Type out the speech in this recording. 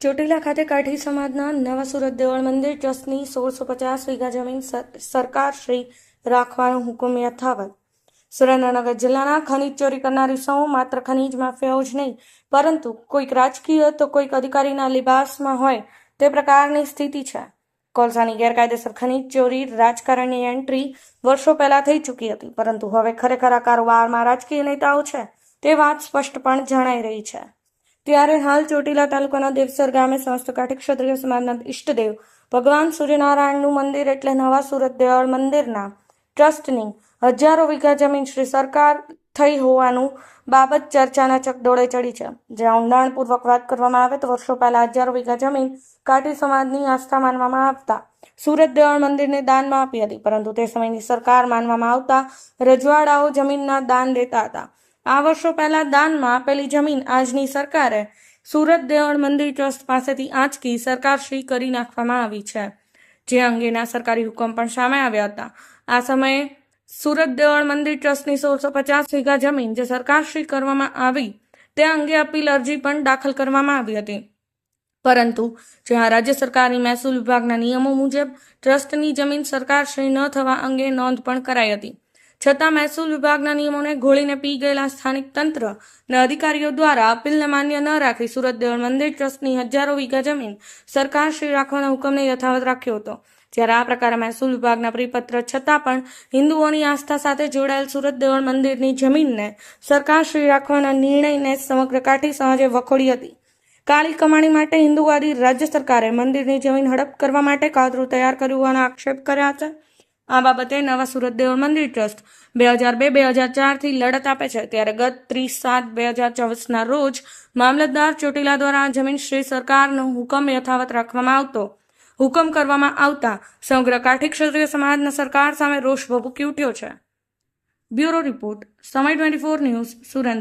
ચોટીલા ખાતે કાઠી સમાજના નવા સુરત દેવળ મંદિર ટ્રસ્ટની સોળસો પચાસ વીઘા જમીન સર- સરકારશ્રી રાખવાનો હુકમ યથાવત. સુરેન્દ્રનગર જિલ્લાના ખનીજ ચોરી કરનારી સૌ માત્ર ખનીજ માફિયાઓ જ નહીં, પરંતુ કોઈક રાજકીય તો કોઈક અધિકારીના લિબાસમાં હોય તે પ્રકારની સ્થિતિ છે. કોલસાની ગેરકાયદેસર ખનીજ ચોરી રાજકારણની એન્ટ્રી વર્ષો પહેલા થઈ ચૂકી હતી, પરંતુ હવે ખરેખર આ કારોબારમાં રાજકીય નેતાઓ છે તે વાત સ્પષ્ટપણે જણાઈ રહી છે. ત્યારે હાલ ચોટીલા તાલુકાના દેવસર ગામે સમસ્ત કાઠી ક્ષત્રિય સમાજના ઈષ્ટદેવ ભગવાન સૂર્યનારાયણનું મંદિર એટલે નવા સુરત દેવળ મંદિરના ટ્રસ્ટની હજારો વીઘા જમીન શ્રી સરકાર થઈ હોવાનું બાબત ચર્ચાના ચકડોળે ચડી છે. જ્યાં ઊંડાણપૂર્વક વાત કરવામાં આવે તો વર્ષો પહેલા હજારો વીઘા જમીન કાઠી સમાજની આસ્થા માનવામાં આવતા સુરત દેવળ મંદિરને દાનમાં આપી હતી, પરંતુ તે સમયની સરકાર માનવામાં આવતા રજવાડાઓ જમીનના દાન દેતા હતા. આ વર્ષો પહેલા દાનમાં આપેલી જમીન આજની સરકારે સુરત દેવળ મંદિર ટ્રસ્ટ પાસેથી આંચકી સરકારશ્રી કરી નાખવામાં આવી છે. જે અંગેના સરકારી હુકમ પણ સામે આવ્યા હતા. આ સમયે સુરત દેવળ મંદિર ટ્રસ્ટની સોળસો પચાસ વીઘા જમીન જે સરકારશ્રી કરવામાં આવી, તે અંગે અપીલ અરજી પણ દાખલ કરવામાં આવી હતી. પરંતુ જ્યાં રાજ્ય સરકારની મહેસૂલ વિભાગના નિયમો મુજબ ટ્રસ્ટની જમીન સરકારશ્રી ન થવા અંગે નોંધ પણ કરાઈ હતી છતાં મહેસૂલ વિભાગના નિયમોને ઘોળીને પી ગયેલા સ્થાનિક તંત્ર અને અધિકારીઓ દ્વારા અપીલને માન્ય ન રાખી સુરત દેવળ મંદિર ટ્રસ્ટની હજારો વીઘા જમીન સરકાર શ્રી રાખવાના હુકમને યથાવત રાખ્યો હતો. જ્યારે આ પ્રકારે મહેસૂલ વિભાગના પરિપત્ર છતાં પણ હિન્દુઓની આસ્થા સાથે જોડાયેલ સુરત દેવળ મંદિરની જમીનને સરકાર શ્રી રાખવાના નિર્ણયને સમગ્ર કાઠી સમાજે વખોડી હતી. કાળી કમાણી માટે હિન્દુવાદી રાજ્ય સરકારે મંદિરની જમીન હડપ કરવા માટે કાતરું તૈયાર કર્યું હોવાનો આક્ષેપ કર્યા છે. આ બાબતે નવા સુરત દેવળ મંદિર ટ્રસ્ટ બે હજાર બે બે હજાર ચારથી લડત આપે છે. ત્યારે ગત ત્રીસ સાત, બે હજાર ચોવીસના રોજ મામલતદાર ચોટીલા દ્વારા જમીન શ્રી સરકારનો હુકમ યથાવત રાખવામાં આવતો. હુકમ કરવામાં આવતા સમગ્ર કાઠી ક્ષત્રિય સમાજના સરકાર સામે રોષ ભભૂકી ઉઠ્યો છે. બ્યુરો રિપોર્ટ, સમય ટ્વેન્ટી ફોર ન્યૂઝ સુરેન્દ્ર